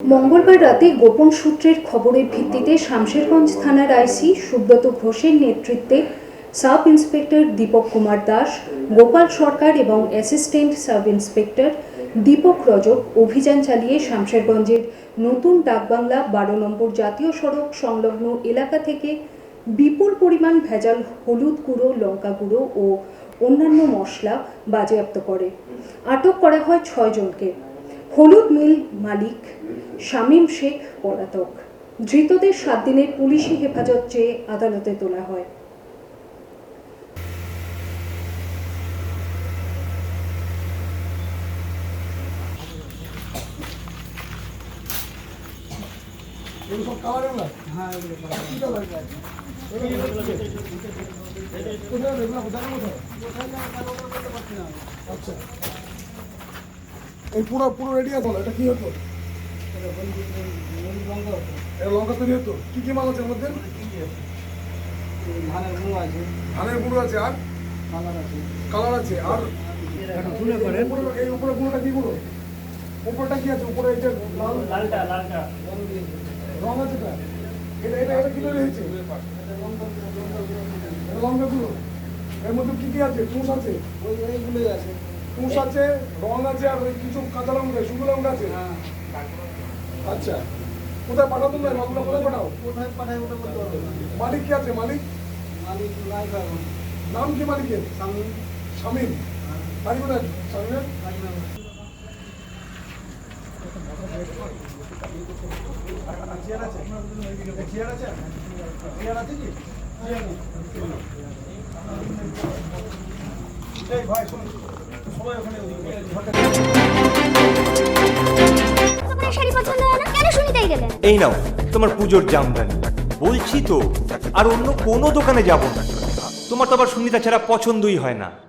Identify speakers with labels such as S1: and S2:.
S1: মঙ্গলবার রাতে গোপন সূত্রের খবরের ভিত্তিতে শামশেরগঞ্জ থানার আইসি সুব্রত ঘোষের নেতৃত্বে সাব ইন্সপেক্টর দীপক কুমার দাস, গোপাল সরকার এবং assistant sub inspector Dipak Rajak অভিযান চালিয়ে শামশেরগঞ্জের নতুন ডাকবাংলা বারো নম্বর জাতীয় সড়ক সংলগ্ন এলাকা থেকে বিপুল পরিমাণ ভেজাল হলুদ গুঁড়ো, লঙ্কা গুঁড়ো ও অন্যান্য মশলা বাজেয়াপ্ত করে। আটক করা হয় ছয়জনকে হলুদ মিল মালিক, শামীম শেখ পলাতক ধৃতদের সাত দিনের পুলিশি হেফাজত চেয়ে আদালতে তোলা হয়।
S2: আচ্ছা এই পুরো পুরো রেডি আছে এটা কি হতো?
S3: লঙ্কা
S2: তৈরি হতো? কি কি মাল আছে
S3: এই ধানের গুঁড়ো আছে
S2: ধানের গুঁড়ো আছে আর?
S3: কালার আছে
S2: কালার আছে আর? এই উপরে গুঁড়োটা গুঁড়ো? উপরটা আছে? উপরে
S3: লালটা
S2: আছে এটা এটা
S3: লঙ্কা গুঁড়ো,
S2: এর মধ্যে কি কি আছে? আছে
S3: আছে?
S2: তুষ আছে রং আছে আর ওই কিছু কাঁচা লঙ্কা শুকনো লঙ্কা আছে?
S3: হ্যাঁ।
S2: আচ্ছা। কোথায় পাঠাবো না মালগুলো কোথায় পাঠাও?
S3: কোথায় পাঠায় ওটা বলতে পারব
S2: মালিক কি আছে? মালিক?
S3: মালিক নাই
S2: নাম কি মালিকের?
S3: স্বামী
S2: শামীম। বাড়ি কোথায়? শামীমের? চেয়ার আছে? চেয়ার আছে? চেয়ার আছে কি? ভাই শোন।
S4: এই নাও, তোমার পুজোর জামদানি। বলছি তো, আর অন্য কোনো দোকানে যাব না। তোমার তো আবার সুনিতা ছাড়া পছন্দই হয় না।